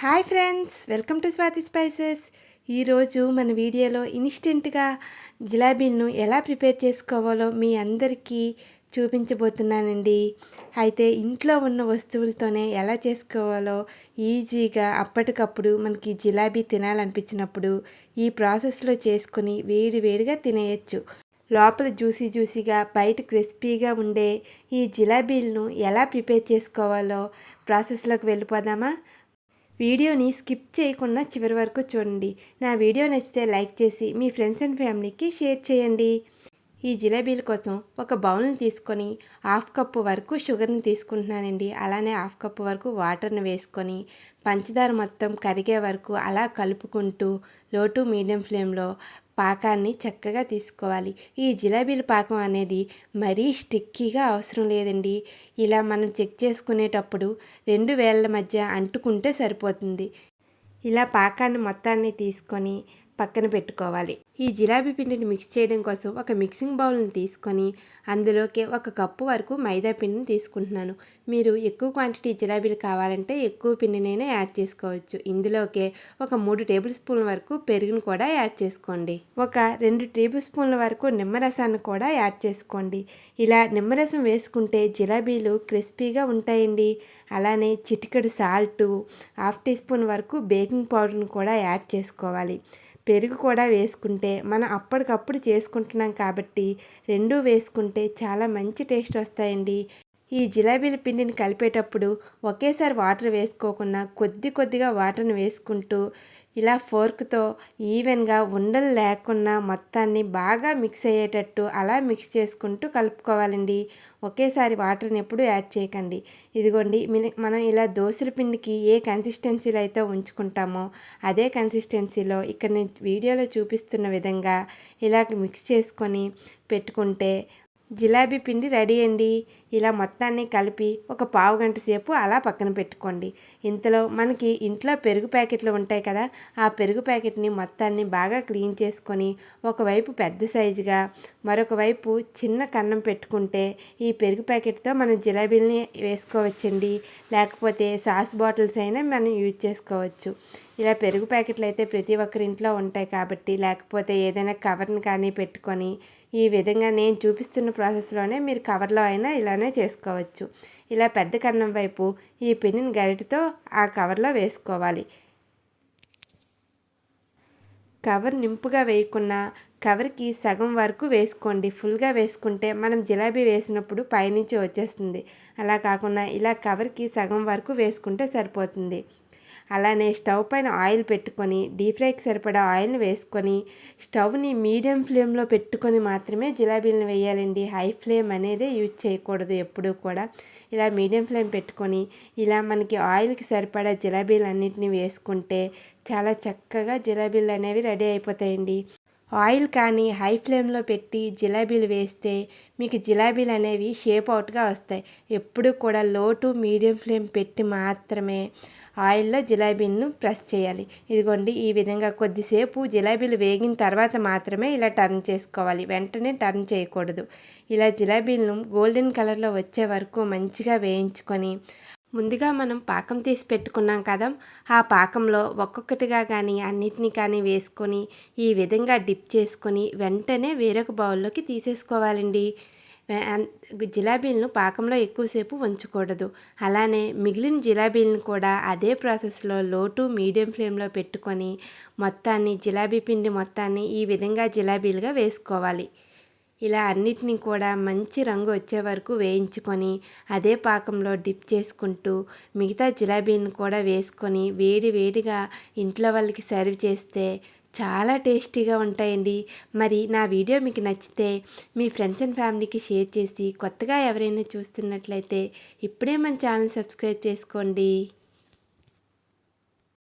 Hi friends welcome to Swathi Spices. ఈరోజు మన వీడియోలో ఇన్స్టెంట్గా జిలాబీలను ఎలా ప్రిపేర్ చేసుకోవాలో మీ అందరికీ చూపించబోతున్నానండి. అయితే ఇంట్లో ఉన్న వస్తువులతోనే ఎలా చేసుకోవాలో ఈజీగా అప్పటికప్పుడు మనకి జిలాబీ తినాలనిపించినప్పుడు ఈ ప్రాసెస్లో చేసుకొని వేడి వేడిగా తినేయచ్చు. లోపల జ్యూసీ జ్యూసీగా బయట క్రిస్పీగా ఉండే ఈ జిలాబీలను ఎలా ప్రిపేర్ చేసుకోవాలో ప్రాసెస్లోకి వెళ్ళిపోదామా? వీడియోని స్కిప్ చేయకుండా చివరి వరకు చూడండి. నా వీడియో నచ్చితే లైక్ చేసి మీ ఫ్రెండ్స్ అండ్ ఫ్యామిలీకి షేర్ చేయండి. ఈ జిలేబీల కోసం ఒక బౌల్ని తీసుకొని హాఫ్ కప్పు వరకు షుగర్ని తీసుకుంటున్నానండి. అలానే హాఫ్ కప్పు వరకు వాటర్ని వేసుకొని పంచదార మొత్తం కరిగే వరకు అలా కలుపుకుంటూ లో టు మీడియం ఫ్లేమ్లో పాకాన్ని చక్కగా తీసుకోవాలి. ఈ జిలేబీల పాకం అనేది మరీ స్టిక్కీగా అవసరం లేదండి. ఇలా మనం చెక్ చేసుకునేటప్పుడు రెండు వేళ్ళ మధ్య అంటుకుంటే సరిపోతుంది. ఇలా పాకాన్ని మొత్తాన్ని తీసుకొని పక్కన పెట్టుకోవాలి. ఈ జిలాబీ పిండిని మిక్స్ చేయడం కోసం ఒక మిక్సింగ్ బౌల్ని తీసుకొని అందులోకి ఒక కప్పు వరకు మైదా పిండిని తీసుకుంటున్నాను. మీరు ఎక్కువ క్వాంటిటీ జిలాబీలు కావాలంటే ఎక్కువ పిండినైనా యాడ్ చేసుకోవచ్చు. ఇందులోకే ఒక మూడు టేబుల్ స్పూన్ల వరకు పెరుగును కూడా యాడ్ చేసుకోండి. ఒక రెండు టేబుల్ స్పూన్ల వరకు నిమ్మరసాన్ని కూడా యాడ్ చేసుకోండి. ఇలా నిమ్మరసం వేసుకుంటే జిలాబీలు క్రిస్పీగా ఉంటాయండి. అలానే చిటికెడు సాల్టు హాఫ్ టీ స్పూన్ వరకు బేకింగ్ పౌడర్ను కూడా యాడ్ చేసుకోవాలి. పెరుగు కూడా వేసుకుంటే మనం అప్పటికప్పుడు చేసుకుంటున్నాం కాబట్టి రెండూ వేసుకుంటే చాలా మంచి టేస్ట్ వస్తాయండి. ఈ జిలాబీల పిండిని కలిపేటప్పుడు ఒకేసారి వాటర్ వేసుకోకుండా కొద్ది కొద్దిగా వాటర్ని వేసుకుంటూ ఇలా ఫోర్క్తో ఈవెన్గా ఉండలు లేకుండా మొత్తాన్ని బాగా మిక్స్ అయ్యేటట్టు అలా మిక్స్ చేసుకుంటూ కలుపుకోవాలండి. ఒకేసారి వాటర్ని ఎప్పుడు యాడ్ చేయకండి. ఇదిగోండి మనం ఇలా దోశల పిండికి ఏ కన్సిస్టెన్సీలో అయితే ఉంచుకుంటామో అదే కన్సిస్టెన్సీలో ఇక్కడ నేను వీడియోలో చూపిస్తున్న విధంగా ఇలా మిక్స్ చేసుకొని పెట్టుకుంటే జిలాబీ పిండి రెడీ అండి. ఇలా మొత్తాన్ని కలిపి ఒక పావు గంట సేపు అలా పక్కన పెట్టుకోండి. ఇంతలో మనకి ఇంట్లో పెరుగు ప్యాకెట్లు ఉంటాయి కదా ఆ పెరుగు ప్యాకెట్ని మొత్తాన్ని బాగా క్లీన్ చేసుకొని ఒకవైపు పెద్ద సైజుగా మరొక వైపు చిన్న కన్నం పెట్టుకుంటే ఈ పెరుగు ప్యాకెట్తో మనం జిలాబీల్ని వేసుకోవచ్చండి. లేకపోతే సాస్ బాటిల్స్ అయినా మనం యూజ్ చేసుకోవచ్చు. ఇలా పెరుగు ప్యాకెట్లు అయితే ప్రతి ఒక్కరి ఇంట్లో ఉంటాయి కాబట్టి లేకపోతే ఏదైనా కవర్ని కానీ పెట్టుకొని ఈ విధంగా నేను చూపిస్తున్న ప్రాసెస్లోనే మీరు కవర్లో అయినా ఇలానే చేసుకోవచ్చు. ఇలా పెద్ద కన్నం వైపు ఈ పిండిని గరిటతో ఆ కవర్లో వేసుకోవాలి. కవర్ నింపుగా వేయకుండా కవర్కి సగం వరకు వేసుకోండి. ఫుల్గా వేసుకుంటే మనం జిలాబీ వేసినప్పుడు పైనుంచి వచ్చేస్తుంది. అలా కాకుండా ఇలా కవర్కి సగం వరకు వేసుకుంటే సరిపోతుంది. అలానే స్టవ్ పైన ఆయిల్ పెట్టుకొని డీప్ ఫ్రైకి సరిపడా ఆయిల్ని వేసుకొని స్టవ్ని మీడియం ఫ్లేమ్లో పెట్టుకొని మాత్రమే జిలాబీలను వేయాలండి. హై ఫ్లేమ్ అనేది యూజ్ చేయకూడదు ఎప్పుడూ కూడా. ఇలా మీడియం ఫ్లేమ్ పెట్టుకొని ఇలా మనకి ఆయిల్కి సరిపడా జిలాబీలు అన్నింటినీ వేసుకుంటే చాలా చక్కగా జిలాబీలు అనేవి రెడీ అయిపోతాయండి. ఆయిల్ కానీ హై ఫ్లేమ్లో పెట్టి జిలాబీలు వేస్తే మీకు జిలాబీలు అనేవి షేప్ అవుట్గా వస్తాయి. ఎప్పుడు కూడా లో టు మీడియం ఫ్లేమ్ పెట్టి మాత్రమే ఆయిల్లో జిలాబీలను ప్రెస్ చేయాలి. ఇదిగోండి ఈ విధంగా కొద్దిసేపు జిలాబీలు వేగిన తర్వాత మాత్రమే ఇలా టర్న్ చేసుకోవాలి. వెంటనే టర్న్ చేయకూడదు. ఇలా జిలాబీలను గోల్డెన్ కలర్లో వచ్చే వరకు మంచిగా వేయించుకొని ముందుగా మనం పాకం తీసి పెట్టుకున్నాం కదా. ఆ పాకంలో ఒక్కొక్కటిగా కానీ అన్నిటినీ కానీ వేసుకొని ఈ విధంగా డిప్ చేసుకొని వెంటనే వేరొక బౌల్లోకి తీసేసుకోవాలండి. జిలాబీలను పాకంలో ఎక్కువసేపు ఉంచకూడదు. అలానే మిగిలిన జిలాబీలను కూడా అదే ప్రాసెస్లో లోటు మీడియం ఫ్లేమ్లో పెట్టుకొని మొత్తాన్ని జిలాబీ పిండి మొత్తాన్ని ఈ విధంగా జిలాబీలుగా వేసుకోవాలి. ఇలా అన్నిటినీ కూడా మంచి రంగు వచ్చే వరకు వేయించుకొని అదే పాకంలో డిప్ చేసుకుంటూ మిగతా జిలాబీని కూడా వేసుకొని వేడి వేడిగా ఇంట్లో వాళ్ళకి సర్వ్ చేస్తే చాలా టేస్టీగా ఉంటాయండి. మరి నా వీడియో మీకు నచ్చితే మీ ఫ్రెండ్స్ అండ్ ఫ్యామిలీకి షేర్ చేసి కొత్తగా ఎవరైనా చూస్తున్నట్లయితే ఇప్పుడే మన ఛానల్ సబ్స్క్రైబ్ చేసుకోండి.